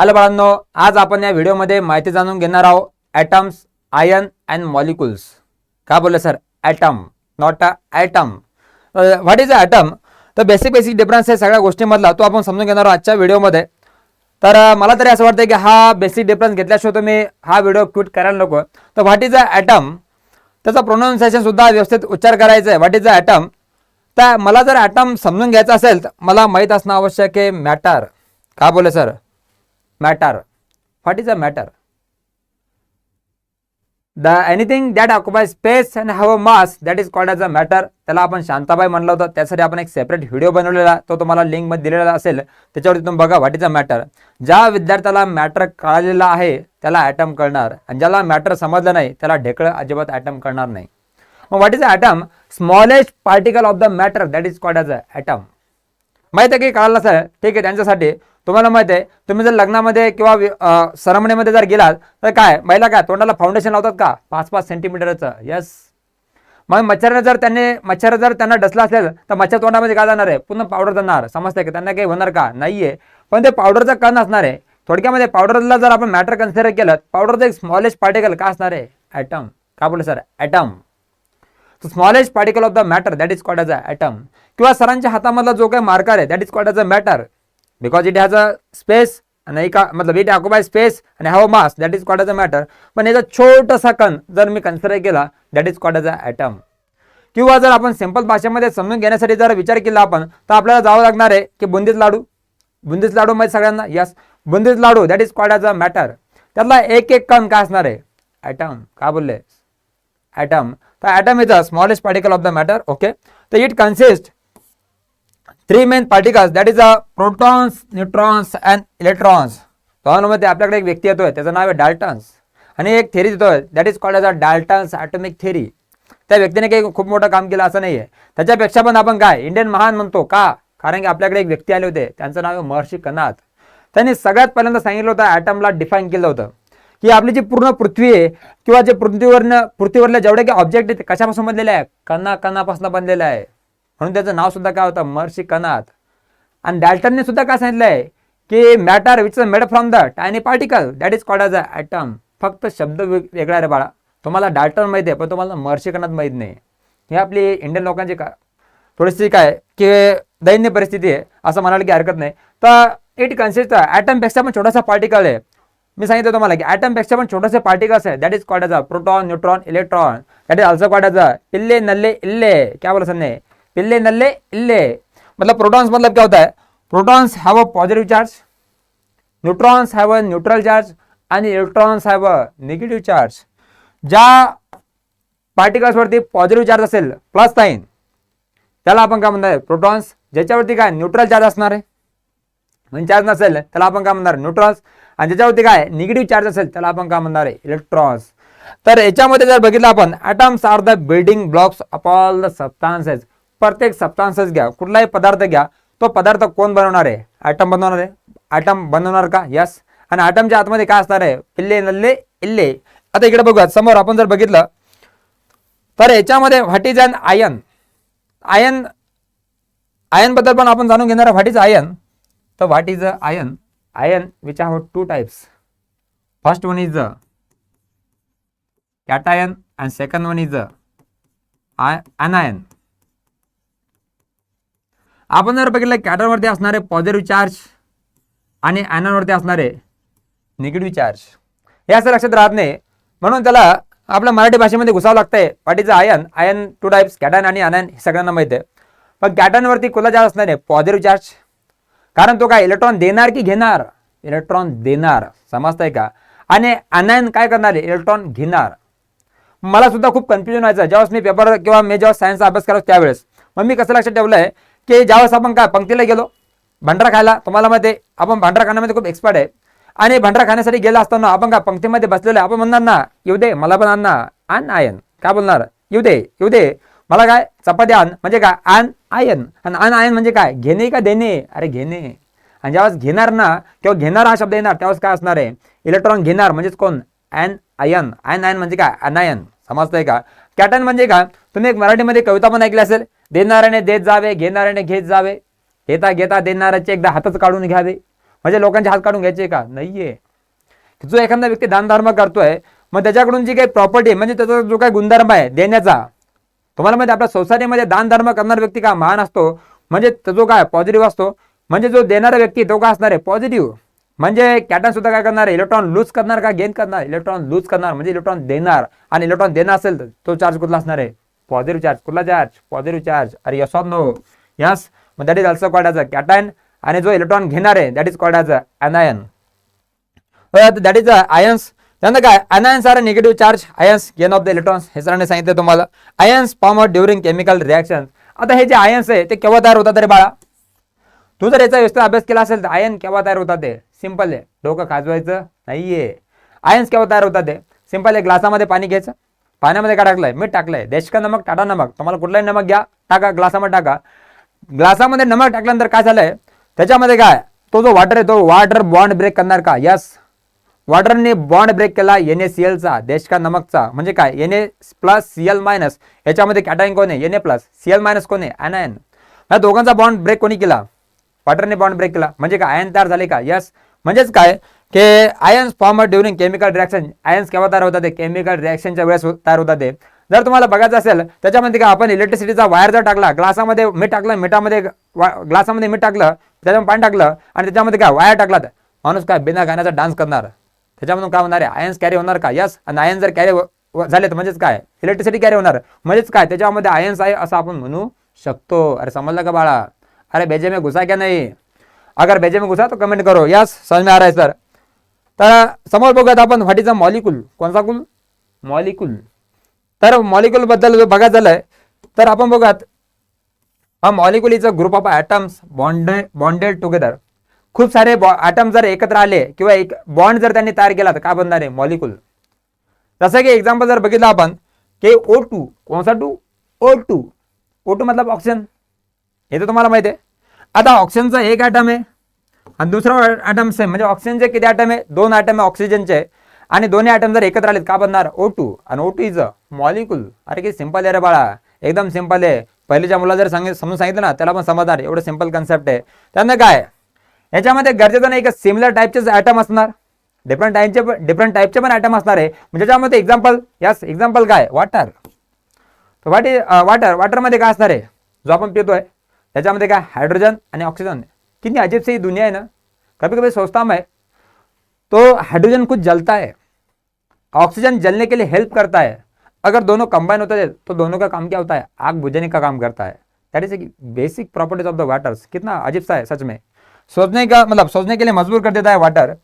Hello बाळांनो आज आपण या व्हिडिओमध्ये माहिती जाणून घेणार आहोत ॲटम्स आयन अँड मॉलिक्युल्स. का बोलले sir? Atom not a atom. What is a atom तर बेसिक बेसिक डिफरन्स आहे सगळ्या गोष्टीमधला तो आपण समजून घेणार आहोत आजच्या व्हिडिओमध्ये. तर मला तरी असं वाटतं की हा बेसिक डिफरन्स घेतल्याशिवाय तुम्ही हा व्हिडिओ क्विट करायला नको. तर व्हॉट इज अ ॲटम त्याचा प्रोनाऊन्सिएशन सुद्धा व्यवस्थित उच्चार करायचा आहे. व्हॉट इज अ ॲटम तर मला जर ॲटम समजून घ्यायचा असेल तर मला माहीत असणं आवश्यक आहे मॅटर का बोले sir? Matter what is a matter the anything that occupy space and have a mass that is called as a matter त्याला आपण शांताबाई म्हणलं होतं. त्यासाठी आपण एक सेपरेट व्हिडिओ बनवलेला तो तुम्हाला लिंकमध्ये दिलेला असेल. त्याच्यावरती तुम्ही बघा व्हॉट इज अ मॅटर ज्या विद्यार्थ्याला मॅटर कळालेला आहे त्याला ॲटम कळणार. आणि ज्याला मॅटर समजलं नाही त्याला ढेकळं अजिबात ॲटम कळणार नाही. मग what is a atom smallest particle of the matter that is called as a atom माहिती आहे की कळालं सर ठीक आहे त्यांच्यासाठी तुम्हाला माहिती आहे तुम्ही जर लग्नामध्ये किंवा सरमणीमध्ये जर गेलात तर काय? महिला काय तोंडाला फाउंडेशन लावतात का? पाच पाच सेंटीमीटरचं यस मग मच्छरने जर त्यांनी मच्छर जर त्यांना डसला असेल तर मच्छर तोंडामध्ये काय जाणार आहे? पूर्ण पावडर जाणार. समजतंय की त्यांना काही होणार का? नाहीये. पण ते पावडरचं कण असणार आहे थोडक्यामध्ये पावडरला जर आपण मॅटर कन्सिडर केलं पावडरचं एक स्मॉलेस्ट पार्टिकल का असणार आहे? ॲटम का बोलले sir atom smallest particle of the matter that is called as a atom किंवा सरांच्या हातामधला जो काही मार्कर आहे that is called as a matter because it has a space आणि एका मतलब इट ऑक्युपाय स्पेस आणि have mass that is called as a matter पण याचा छोटासा कण जर मी कन्सिडर केला that is called as a atom किंवा जर आपण सिंपल भाषेमध्ये समजून घेण्यासाठी जर विचार केला आपण तर आपल्याला जावं लागणार आहे की बुंदीत लाडू. बुंदीत लाडू माहिती सगळ्यांना यस बुंदीत लाडू that is called as a matter त्यातला एक एक कण काय असणार आहे? ॲटम का बोलले? ॲटम तर atom is a smallest particle of the matter okay तर it consist three main particles that is a protons neutrons and electrons त्यामध्ये आपल्याकडे एक व्यक्ती येतोय त्याचं नाव आहे डाल्टन्स. आणि एक थेरी देतोय that is called as a Dalton's atomic theory त्या व्यक्तीने काही खूप मोठं काम केलं असं नाही आहे त्याच्यापेक्षा पण आपण काय इंडियन महान म्हणतो का? कारण की आपल्याकडे एक व्यक्ती आले होते त्यांचं नाव आहे महर्षी कनाथ त्यांनी सगळ्यात पहिल्यांदा सांगितलं होतं ॲटमला डिफाईन केलं होतं. की आपली जी पूर्ण पृथ्वी आहे किंवा जे पृथ्वीवरनं पृथ्वीवरल्या जेवढे काही ऑब्जेक्ट आहेत ते कशापासून बनलेले आहे? कणा कणापासून बनलेलं आहे. म्हणून त्याचं नाव सुद्धा काय होतं? महर्षी कनाथ. आणि डॅल्टनने सुद्धा काय सांगितलं आहे की matter which is made from the tiny particle that is called as a atom फक्त शब्द वेग- वेगळा आहे रे बाळा. तुम्हाला डाल्टन माहिती आहे पण तुम्हाला महर्षी कनाथ माहीत नाही. हे आपली इंडियन लोकांची का थोडीशी काय की दैन्य परिस्थिती आहे असं म्हणायला की हरकत नाही. तर इट कन्सिस्ट ॲटमपेक्षा पण छोटासा पार्टिकल आहे. मी सांगितलं तुम्हाला की ॲटमपेक्षा पण छोटेसे पार्टिकल्स आहे. That is called a proton neutron electron that is also called as a इल्ले नल्ले इल्ले. क्या बोला सर पिल्ले नल्ले इल्ले। मतलब प्रोटॉन्स मतलब क्या होता है? Protons have a positive charge neutrons have a neutral charge आणि electrons have a negative charge ज्या पार्टिकल्सवरती पॉझिटिव्ह चार्ज असेल प्लस साईन त्याला आपण काय म्हणणार प्रोटॉन्स ज्याच्यावरती काय? न्यूट्रल चार्ज असणार आहे. म्हणजे चार्ज नसेल त्याला आपण काय म्हणणार? न्यूट्रॉन्स आणि ज्याच्यावरती काय? निगेटिव्ह चार्ज असेल त्याला आपण काय म्हणणार आहे? इलेक्ट्रॉन्स तर याच्यामध्ये जर बघितलं आपण atoms are the building blocks of all the substances प्रत्येक सप्तांशच घ्या. कुठलाही पदार्थ घ्या. तो पदार्थ कोण बनवणार आहे? ॲटम बनवणार आहे? ॲटम बनवणार का? यस आणि ॲटमच्या आतमध्ये काय असणार आहे? पिल्ले नल्ले इल्ले. आता इकडे बघूया समोर आपण जर बघितलं तर याच्यामध्ये what is an ion ion आयनबद्दल पण आपण जाणून घेणार व्हॉट इज आयन तर what is a ion ion which are two types first one is a cation and second one is a a anion आपण जर बघितलं कॅटनवरती असणारे पॉझिटिव्ह चार्ज आणि ॲनॉनवरती असणारे निगेटिव्ह चार्ज हे असं लक्षात राहत नाही. म्हणून त्याला आपल्या मराठी भाषेमध्ये घुसावं लागतंय. पाठीचं ion ion two types cation आणि अनायन हे सगळ्यांना माहिती आहे. पण कॅटनवरती कुला चार्ज असणार आहे? पॉझिटिव्ह चार्ज कारण तो काय? इलेक्ट्रॉन देणार की घेणार? इलेक्ट्रॉन देणार. समजतंय का? आणि अनायन काय करणार आहे? इलेक्ट्रॉन घेणार. मला सुद्धा खूप कन्फ्युजन व्हायचं. ज्यावेळेस मी पेपर किंवा मी जेव्हा सायन्सचा अभ्यास करायचो त्यावेळेस. मग मी कसं लक्षात ठेवलं आहे की ज्यावेळेस आपण काय पंक्तीला गेलो भांडारा खायला तुम्हाला माहिती आपण भांडारा खाण्यामध्ये खूप एक्सपर्ट आहे. आणि भांडारा खाण्यासाठी गेला असताना आपण काय पंक्तीमध्ये बसलेलो आहे आपण म्हणणार ना येऊ दे मला पण आण ना आण आयन काय बोलणार? येऊ दे येऊ दे. मला काय चपाती आण म्हणजे काय आण आयन आणि आण आयन म्हणजे काय घेणे का देणे? अरे घेणे. आणि ज्यावेळेस घेणार ना किंवा घेणार हा शब्द येणार त्यावेळेस काय असणार आहे? इलेक्ट्रॉन घेणार म्हणजेच कोण? अॅन आयन आयन आयन म्हणजे काय? अनायन समजतंय का? कॅटन म्हणजे काय? तुम्ही एक मराठीमध्ये कविता पण ऐकली असेल. देणाऱ्याने देत जावे घेणाऱ्याने घेत जावे. घेता घेता देणाऱ्याचे एकदा हातच काढून घ्यावे. म्हणजे लोकांचे हात काढून घ्यायचे का? नाहीये. जो एखादा व्यक्ती दानधर्म करतोय मग त्याच्याकडून जी काही प्रॉपर्टी म्हणजे त्याचा जो काही गुणधर्म आहे देण्याचा तुम्हाला माहिती आपल्या सोसायटीमध्ये दान धर्म करणारा व्यक्ती का महान असतो? म्हणजे तो जो काय पॉझिटिव्ह असतो? म्हणजे जो देणारा व्यक्ती तो काय असणार आहे? पॉझिटिव्ह म्हणजे कॅटन सुद्धा काय करणार इलेक्ट्रॉन लूज करणार का? गेन करणार? इलेक्ट्रॉन लूज करणार. म्हणजे इलेक्ट्रॉन देणार. आणि इलेक्ट्रॉन देणार असेल तर तो चार्ज कुठला असणार आहे? Positive charge. कुठला चार्ज? Positive charge. अरे यस ऑर नो यस मग that is also called as a cation आणि जो इलेक्ट्रॉन घेणार आहे that is called as a anion that is ions त्यानंतर काय? Anions are negative charge ions gain of the electrons हे सरांनी सांगितलं तुम्हाला. Ions form during chemical reaction आता हे जे आयन्स आहे ते केव्हा तयार होतात रे बाळा? तू जर याचा व्यवस्थित अभ्यास केला असेल तर आयन केव्हा तयार होतात ते? सिंपल आहे. डोकं खाजवायचं नाहीये. आयन्स केव्हा तयार होतात ते? सिंपल आहे. ग्लासामध्ये पाणी घ्यायचं. पाण्यामध्ये काय टाकलंय? मीठ टाकलंय. देश का नमक टाटा नमक. तुम्हाला कुठलाही नमक घ्या टाका ग्लासामध्ये टाका. ग्लासामध्ये नमक टाकल्यानंतर काय झालंय? त्याच्यामध्ये काय? तो जो वॉटर आहे तो वॉटर बॉन्ड ब्रेक करणार का? यस वॉटरने बॉन्ड ब्रेक केला एन ए सी एलचा देश का नमकचा. म्हणजे काय? N A plus C L minus याच्यामध्ये कॅटाईन कोण आहे? N A plus C L minus कोण आहे? अनायन या दोघांचा बॉन्ड ब्रेक कोणी केला? वॉटरने बॉन्ड ब्रेक केला. म्हणजे काय? आयन तयार झाले का? यस म्हणजेच काय? की ions form during chemical reaction ions केव्हा तयार होतात केमिकल रिॲक्शनच्या वेळेस हो- तयार होतात ते. जर तुम्हाला बघायचं असेल त्याच्यामध्ये का आपण इलेक्ट्रिसिटीचा वायर जर टाकला ग्लासामध्ये मीठ टाकलं मिठामध्ये ग्लासामध्ये मीठ टाकलं त्याच्यामध्ये पाणी टाकलं आणि त्याच्यामध्ये काय वायर टाकला तर माणूस काय बिना गाण्याचा डान्स करणार. त्याच्यामधून काय होणार आहे? आयन्स कॅरी होणार का? यस आणि आयन्स जर कॅरी झाले तर म्हणजेच काय? इलेक्ट्रिसिटी कॅरी होणार. म्हणजेच काय? त्याच्यामध्ये आयन्स आहे असं आपण म्हणू शकतो. अरे समजलं का बाळा? अरे बेजे में घुसा क्या नाही? अगर बेजे में घुसा तो कमेंट करो. यस समज में आ रहा है सर तर समोर बघूयात आपण व्हॉट इज अ मॉलिक्यूल कोणता कुल? मॉलिक्यूल तर मॉलिक्यूल बद्दल बघायचं झालंय तर आपण बघूयात हा molecule is a group of atoms bond bonded together खूप सारे ॲटम जर एकत्र आले किंवा एक बॉन्ड जर त्यांनी तयार केला तर काय बनणार आहे? मॉलिक्यूल जसं की एक्झाम्पल जर बघितलं आपण की O two कोणसा two O two O two मतलब ऑक्सिजन हे तर तुम्हाला माहिती आहे. आता ऑक्सिजनचा एक ॲटम आहे. आणि दुसरा ॲटम सेम म्हणजे ऑक्सिजनचे किती ॲटम आहे? दोन ॲटम आहे ऑक्सिजनचे आणि दोन्ही ॲटम जर एकत्र आलेत का बनणार? ओ टू आणि O two is a molecule अरे की सिंपल आहे रे बाळा. एकदम सिंपल आहे. पहिलीच्या मुलाला जर सांगित समजून सांगितलं ना त्याला पण समजणार एवढं सिंपल कन्सेप्ट आहे. त्यानंतर काय? याच्यामध्ये गरजेचं नाही एक सिमिलर टाईपचेच ॲटम असणार? डिफरंट टाईपचे पण डिफरंट टाईपचे पण ॲटम असणार आहे. म्हणजे त्याच्यामध्ये एक्झाम्पल यस एक्झाम्पल काय? वॉटर वाटी वाटर वाटरमध्ये काय असणार आहे? जो आपण पितोय त्याच्यामध्ये काय? हायड्रोजन आणि ऑक्सिजन कितनी अजीब सी दुनिया है ना। कभी कभी सोचता मैं तो हाइड्रोजन कुछ जलता है ऑक्सीजन जलने के लिए हेल्प करता है। अगर दोनों कंबाइन होते हैं तो दोनों का काम क्या होता है? आग बुझाने का काम करता है। That is basic properties of the waters कितना अजीब सा है सच में। सोचने का मतलब सोचने के लिए मजबूर कर देता है वाटर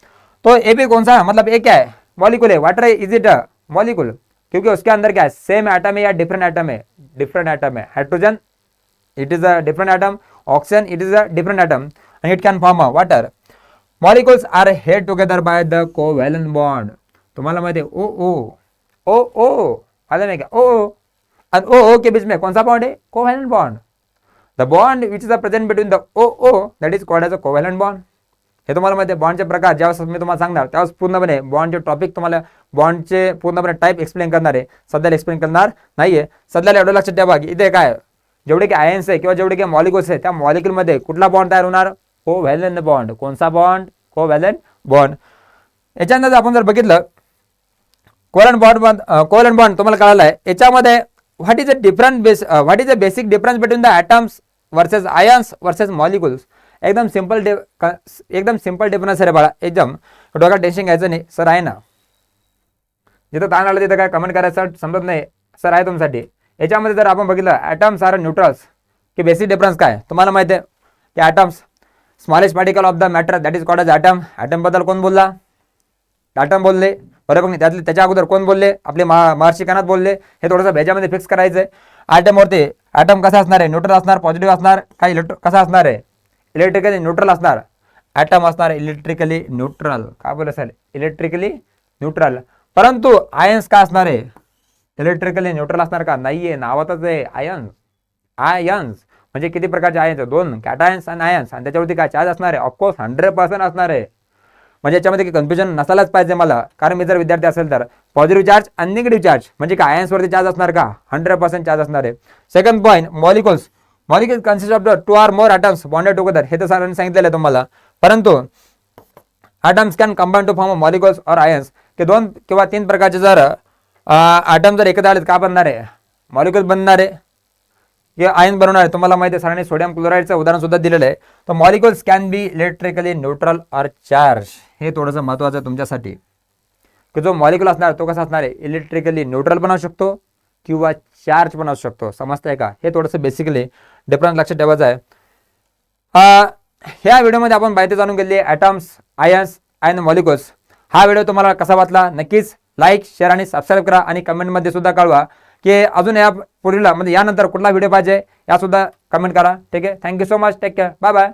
तो ये भी कौन सा है? मतलब ये क्या है? मॉलिक्यूल है। Water is it a molecule क्योंकि उसके अंदर क्या है? सेम एटम है या डिफरेंट एटम है? डिफरेंट एटम है। Hydrogen it is a different atom. Oxygen it is a different atom. And it can form a water. Molecules are held together by the covalent bond. तुम्हाला माहिती आहे ओ ओ ओ ओ आलं नाही का ओ ओ ओ ओ के बीच में कौन सा बॉन्ड है? Covalent bond the bond which is the present between the O O that is called as a covalent bond हे तुम्हाला माहिती प्रकार ज्यावेळेस मी तुम्हाला सांगणार त्यावेळेस पूर्णपणे बॉन्डचे टॉपिक तुम्हाला बॉन्डचे पूर्णपणे टाईप एक्सप्लेन करणार आहे सध्याला एक्सप्लेन करणार नाहीये सध्याला एवढं लक्षात ठेवा की इथे काय जेवढे काही आयन्स आहे किंवा जेवढे काही मॉलिक्युल्स आहे त्या मॉलिक्युलमध्ये कुठला बॉन्ड तयार होणार को व्हॅलंट बॉन्ड कोणसा बॉन्ड को व्हॅलन बॉन्ड याच्यानंतर आपण जर बघितलं colon bond bond colon bond तुम्हाला कळालं आहे याच्यामध्ये what is a different base what is a basic difference between the atoms versus ions versus molecules एकदम सिंपल एकदम सिंपल डिफरन्स रे बाळा. एकदम डोक्यात टेन्शन घ्यायचं नाही. सर आहे ना? जिथं ताण आलं तिथं काय कमेंट करायचं समजत नाही. सर आहे तुमच्यासाठी. याच्यामध्ये जर आपण बघितलं ॲटम्स आर न्यूट्रल्स की बेसिक डिफरन्स काय? तुम्हाला माहिती आहे? की atoms smallest particle of the matter that is called as atom ॲटमबद्दल कोण बोलला? ॲटम बोलले. बरोबर नाही त्यातले त्याच्या अगोदर कोण बोलले? आपले मा महर्षी कानात बोलले. हे थोडंसं भेजामध्ये फिक्स करायचं आहे ॲटमवरती ॲटम कसा असणार आहे? न्यूट्रल असणार? पॉझिटिव्ह असणार? काय इलेक्ट्रो कसा असणार आहे? इलेक्ट्रिकली न्यूट्रल असणार. ॲटम असणार इलेक्ट्रिकली न्यूट्रल काय बोल असेल इलेक्ट्रिकली न्यूट्रल परंतु आयन्स का असणार आहे? इलेक्ट्रिकली न्यूट्रल असणार का? नाही आहे नावातच आहे. आयन्स आयन्स म्हणजे किती प्रकारचे आयन्स दोन. कॅटायन्स आणि आयन्स आणि त्याच्यावरती काय चार्ज असणार आहे? ऑफकोर्स हंड्रेड पर्सेंट असणार आहे. म्हणजे याच्यामध्ये काही कन्फ्युजन नसायलाच पाहिजे मला. कारण मी जर विद्यार्थी असेल तर. पॉझिटिव्ह चार्ज आणि निगेटिव्ह चार्ज म्हणजे काय? आयन्सवरती चार्ज असणार का? हंड्रेड पर्सेंट चार्ज असणार आहे. Second point molecules molecules consist of the two or more atoms bonded together हे तर सरांनी सांगितलेलं आहे तुम्हाला. परंतु atoms can combine to form molecules और आयन्स की दोन किंवा तीन प्रकारचे जर ॲटम जर एकत्र आलेत का बनणार आहे? मॉलिक्युल्स बनणार आहे. हे आयन बनवणार आहे. तुम्हाला माहिती आहे सरांनी सोडियम क्लोराईडचं उदाहरण सुद्धा दिलेलं आहे. तर molecules can be electrically neutral or charge हे थोडंसं महत्त्वाचं आहे तुमच्यासाठी. की जो मॉलिक्युल असणार तो कसा असणार आहे? इलेक्ट्रिकली न्यूट्रल बनवू शकतो किंवा चार्ज बनवू शकतो. समजतंय का? हे थोडंसं बेसिकली डिफरन्स लक्षात ठेवायचं आहे. ह्या व्हिडिओमध्ये आपण माहिती जाणून घेतली ॲटम्स आयन्स अँड मॉलिक्युल्स हा व्हिडिओ तुम्हाला कसा वाटला? नक्कीच लाईक शेअर आणि सबस्क्राईब करा आणि कमेंटमध्ये सुद्धा कळवा. की अजून या पुढील म्हणजे यानंतर कुठला व्हिडिओ पाहिजे यासुद्धा कमेंट करा. ठीक आहे? Thank you so much take care bye bye